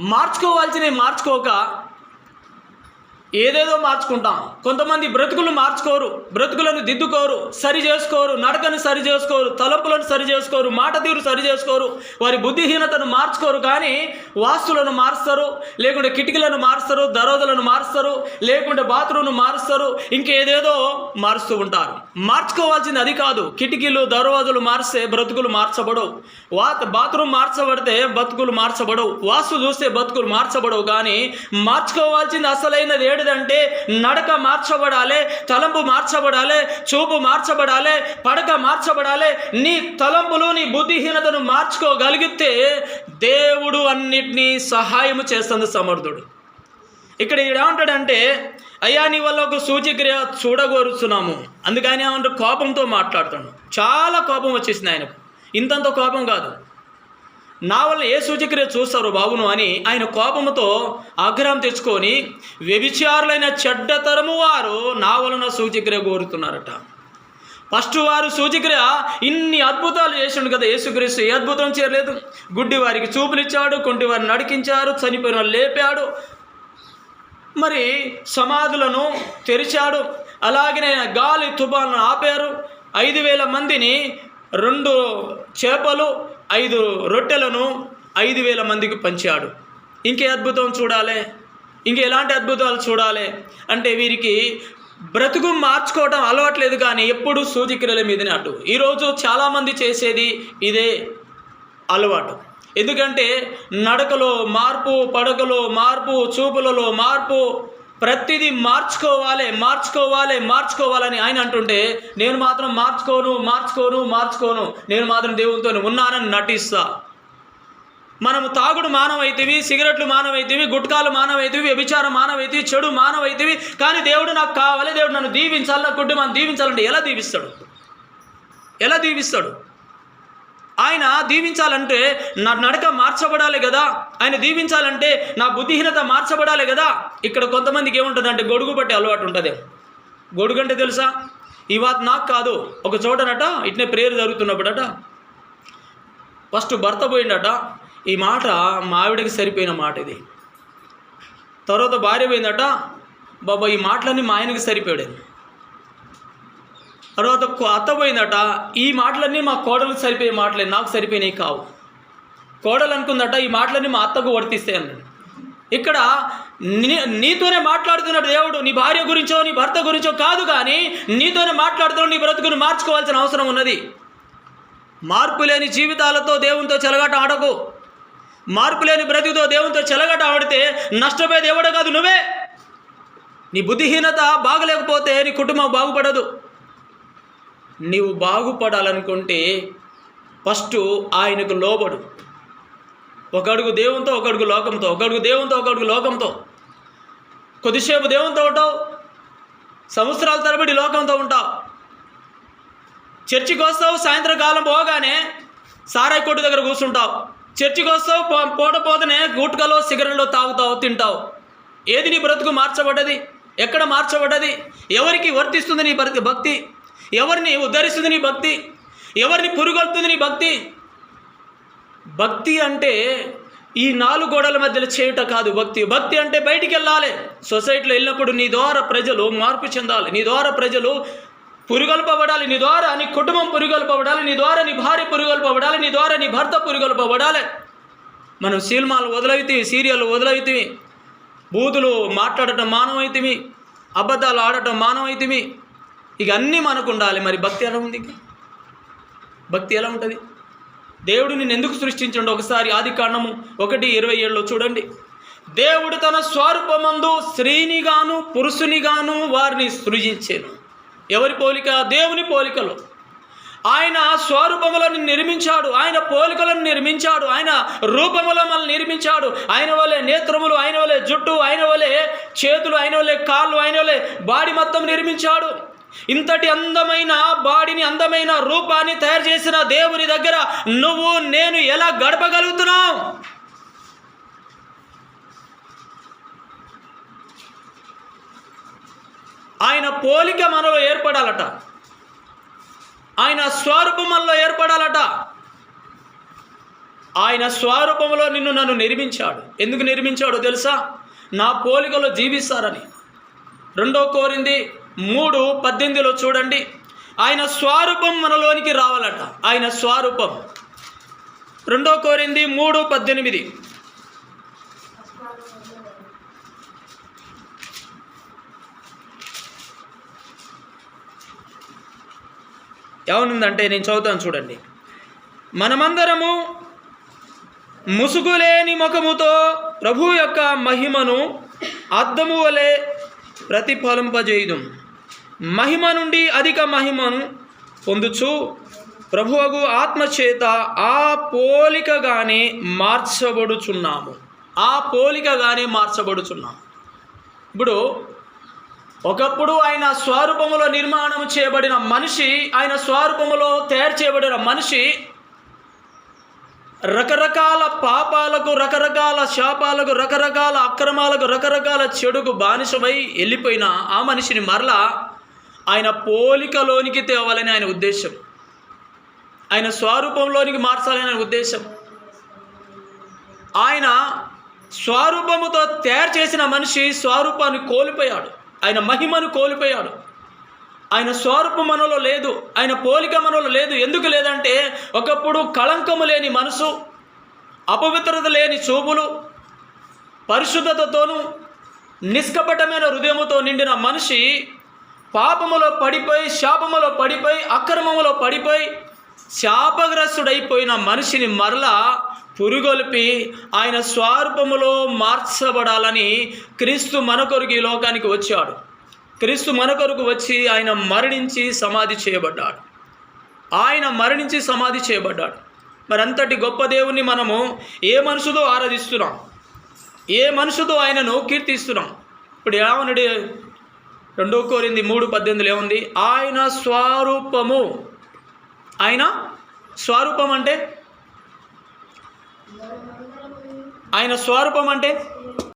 మార్చుకోవాల్సినవి మార్చుకోక ఏదేదో మార్చుకుంటాం. కొంతమంది బ్రతుకులు మార్చుకోరు బ్రతుకులను దిద్దుకోరు సరి చేసుకోరు నడకను సరి చేసుకోరు తలంపులను సరి చేసుకోరు మాట తీరు సరి చేసుకోరు వారి బుద్ధిహీనతను మార్చుకోరు కానీ వాస్తులను మారుస్తారు లేకుంటే కిటికీలను మారుస్తారు దరోజలను మారుస్తారు లేకుంటే బాత్రూమ్ను మారుస్తారు ఇంకేదేదో మారుస్తూ ఉంటారు. మార్చుకోవాల్సింది అది కాదు. కిటికీలు దర్వాజులు మార్చే బ్రతుకులు మార్చబడవు. వా బాత్రూమ్ మార్చబడితే బతుకులు మార్చబడవు. వాస్తు చూస్తే బతుకులు మార్చబడవు. కానీ మార్చుకోవాల్సింది అసలైనది ఏడిదంటే నడక మార్చబడాలి తలంపు మార్చబడాలి చూపు మార్చబడాలి పడక మార్చబడాలి. నీ తలంపులు నీ బుద్ధిహీనతను మార్చుకోగలిగితే దేవుడు అన్నిటినీ సహాయము చేస్తుంది సమర్థుడు. ఇక్కడ ఏమంటాడంటే అయ్యా నీ వల్ల ఒక సూచక్రియ చూడగోరుస్తున్నాము. అందుకని ఏమంటారు కోపంతో మాట్లాడుతాడు చాలా కోపం వచ్చేసింది ఆయనకు. ఇంతంత కోపం కాదు. నా వల్ల ఏ సూచక్రియ చూస్తారు బాబును? అని ఆయన కోపంతో ఆగ్రహం తెచ్చుకొని వ్యభిచారులైన చెడ్డతరము వారు నా వలన సూచక్రియ కోరుతున్నారట. ఫస్ట్ వారు సూచక్రియ ఇన్ని అద్భుతాలు చేసిండు కదా యేసుక్రీస్తు. ఏ అద్భుతం చేయలేదు. గుడ్డి వారికి చూపునిచ్చాడు కొంటి వారిని నడికించారు చనిపోయిన లేపాడు. మరి సమాధులను తెరిచాడు. అలాగనే గాలి తుఫాలను ఆపారు. ఐదు వేల మందిని రెండు చేపలు ఐదు రొట్టెలను ఐదు వేల మందికి పంచాడు. ఇంకే అద్భుతం చూడాలి? ఇంకెలాంటి అద్భుతాలు చూడాలి? అంటే వీరికి బ్రతుకు మార్చుకోవడం అలవాట్లేదు కానీ ఎప్పుడు సూచిక్రియల మీదనే అటు. ఈరోజు చాలామంది చేసేది ఇదే అలవాటు. ఎందుకంటే నడకలో మార్పు పడకలో మార్పు చూపులలో మార్పు ప్రతిదీ మార్చుకోవాలి మార్చుకోవాలి మార్చుకోవాలని ఆయన అంటుంటే నేను మాత్రం మార్చుకోను మార్చుకోను మార్చుకోను నేను మాత్రం దేవునితో ఉన్నానని నటిస్తా. మనము తాగుడు మానవైతివి సిగరెట్లు మానవైతివి గుట్కాలు మానవైతివి వ్యభిచారం మానవైతివి చెడు మానవైతివి కానీ దేవుడు నాకు కావాలి దేవుడు నన్ను దీవించాలి నా కుటుంబాన్ని దీవించాలంటే ఎలా దీవిస్తాడు? ఎలా దీవిస్తాడు? ఆయన దీవించాలంటే నా నడక మార్చబడాలి కదా. ఆయన దీవించాలంటే నా బుద్ధిహీనత మార్చబడాలి కదా. ఇక్కడ కొంతమందికి ఏముంటుందంటే గొడుగు పట్టే అలవాటు ఉంటుంది. గొడుగు అంటే తెలుసా? ఈ వాత నాకు కాదు. ఒక చోటనట ఇట్నే ప్రేయర్ జరుగుతున్నప్పుడట. ఫస్ట్ భర్త పోయిండట. ఈ మాట మావిడికి సరిపోయిన మాట ఇది. తర్వాత భార్య పోయిందట. బాబా ఈ మాటలన్నీ మా ఆయనకి సరిపోయాడు. తర్వాత అత్తపోయిందట ఈ మాటలన్నీ మా కోడలకు సరిపోయే మాటలే నాకు సరిపోయినాయి కావు. కోడలు అనుకుందట ఈ మాటలన్నీ మా అత్తకు వర్తిస్తాయి అన్నాడు. ఇక్కడ నీ నీతోనే మాట్లాడుతున్నాడు దేవుడు నీ భార్య గురించో నీ భర్త గురించో కాదు కానీ నీతోనే మాట్లాడుతున్నాడు నీ బ్రతుకుని మార్చుకోవాల్సిన అవసరం ఉన్నది. మార్పు లేని జీవితాలతో దేవునితో చెలగాట ఆడకు. మార్పు లేని బ్రతుకుతో దేవునితో చెలగాట ఆడితే నష్టపోయేది ఎవడో కాదు నువ్వే. నీ బుద్ధిహీనత బాగలేకపోతే నీ కుటుంబం బాగుపడదు. నీవు బాగుపడాలనుకుంటే ఫస్ట్ ఆయనకు లోబడు. ఒక అడుగు దేవునితో ఒక అడుగు లోకంతో ఒక అడుగు దేవునితో ఒక అడుగు లోకంతో. కొద్దిసేపు దేవునితో ఉంటావు. సంవత్సరాల తరబడి లోకంతో ఉంటావు. చర్చికి వస్తావు సాయంత్రం కాలం పోగానే సారాయి కొట్టు దగ్గర కూర్చుంటావు. చర్చికి వస్తావు పూట పోతనే గుట్కలో సిగరెట్లో తాగుతావు తింటావు. ఏది నీ బ్రతుకు మార్చబడ్డది? ఎక్కడ మార్చబడ్డది? ఎవరికి వర్తిస్తుంది నీ బ్రతి భక్తి? ఎవరిని ఉద్ధరిస్తుంది నీ భక్తి? ఎవరిని పురుగొల్తుంది నీ భక్తి? భక్తి అంటే ఈ నాలుగు గోడల మధ్యలో చేయుట కాదు భక్తి. భక్తి అంటే బయటికి వెళ్ళాలి సొసైటీలో వెళ్ళినప్పుడు నీ ద్వారా ప్రజలు మార్పు చెందాలి. నీ ద్వారా ప్రజలు పురుగొల్పబడాలి. నీ ద్వారా నీ కుటుంబం పురుగొల్పబడాలి. నీ ద్వారా నీ భార్య పురుగొల్పబడాలి. నీ ద్వారా నీ భర్త పురుగొల్పబడాలి. మనం సినిమాలు వదిలవుతీవి సీరియల్ వదిలవుతీవి బూతులు మాట్లాడటం మానవైతివి అబద్ధాలు ఆడటం మానవైతివి ఇక అన్నీ మనకు ఉండాలి. మరి భక్తి ఎలా ఉంది భక్తి ఎలా ఉంటుంది? దేవుడు నిన్ను ఎందుకు సృష్టించండు ఒకసారి ఆది కాండము ఒకటి ఇరవై ఏడులో చూడండి. దేవుడు తన స్వరూపమందు స్త్రీనిగాను పురుషునిగాను వారిని సృజించాను ఎవరి పోలిక? దేవుని పోలికలో. ఆయన స్వరూపములను నిర్మించాడు. ఆయన పోలికలను నిర్మించాడు. ఆయన రూపములో మనల్ని నిర్మించాడు. ఆయన వలె నేత్రములు ఆయన వలె జుట్టు ఆయన వలె చేతులు ఆయన వలె కాళ్ళు ఆయన వలె బాడీ మొత్తం నిర్మించాడు. ఇంతటి అందమైన బాడీని అందమైన రూపాన్ని తయారు చేసిన దేవుని దగ్గర నువ్వు నేను ఎలా గడపగలుగుతున్నావు? ఆయన పోలిక మనలో ఏర్పడాలట. ఆయన స్వరూపం మనలో ఏర్పడాలట. ఆయన స్వరూపంలో నిన్ను నన్ను నిర్మించాడు. ఎందుకు నిర్మించాడో తెలుసా? నా పోలికలో జీవిస్తారని. రెండో కోరింది మూడు పద్దెనిమిదిలో చూడండి. ఆయన స్వరూపం మనలోనికి రావాలట. ఆయన స్వరూపం. రెండో కోరింది మూడు పద్దెనిమిది. ఏమనుందంటే నేను చదువుతాను చూడండి. మనమందరము ముసుగులేని ముఖముతో ప్రభు యొక్క మహిమను అద్దము వలె ప్రతిఫలింపజేయుదు. మహిమ నుండి అధిక మహిమను పొందుచు. ప్రభువగు ఆత్మచేత ఆ పోలికగానే మార్చబడుచున్నాము. ఆ పోలికగానే మార్చబడుచున్నాము. ఇప్పుడు ఒకప్పుడు ఆయన స్వరూపములో నిర్మాణం చేయబడిన మనిషి ఆయన స్వరూపములో తయారు చేయబడిన మనిషి రకరకాల పాపాలకు రకరకాల శాపాలకు రకరకాల అక్రమాలకు రకరకాల చెడుకు బానిసమై వెళ్ళిపోయిన ఆ మనిషిని మరలా ఆయన పోలికలోనికి తేవాలని ఆయన ఉద్దేశం. ఆయన స్వరూపంలోనికి మార్చాలని ఆయన ఉద్దేశం. ఆయన స్వరూపముతో తయారు చేసిన మనిషి స్వరూపాన్ని కోల్పోయాడు. ఆయన మహిమను కోల్పోయాడు. ఆయన స్వరూపం మనలో లేదు. ఆయన పోలిక మనలో లేదు. ఎందుకు లేదంటే ఒకప్పుడు కళంకము లేని మనసు అపవిత్రత లేని చూపులు పరిశుద్ధతతోనూ నిష్కపటమైన హృదయముతో నిండిన మనిషి పాపములో పడిపోయి శాపములో పడిపోయి అక్రమములో పడిపోయి శాపగ్రస్తుడైపోయిన మనిషిని మరలా పురుగొల్పి ఆయన స్వరూపములో మార్చబడాలని క్రీస్తు మన కొరకు ఈ లోకానికి వచ్చాడు. క్రీస్తు మన కొరకు వచ్చి ఆయన మరణించి సమాధి చేయబడ్డాడు. ఆయన మరణించి సమాధి చేయబడ్డాడు. మరి అంతటి గొప్ప దేవుణ్ణి మనము ఏ మనసుతో ఆరాధిస్తున్నాం? ఏ మనసుతో ఆయనను కీర్తిస్తున్నాం? ఇప్పుడు ఏమన్నాడు రెండో కోరింది మూడు పద్దెనిమిదిలో ఏముంది? ఆయన స్వరూపము. ఆయన స్వరూపం అంటే? ఆయన స్వరూపం అంటే?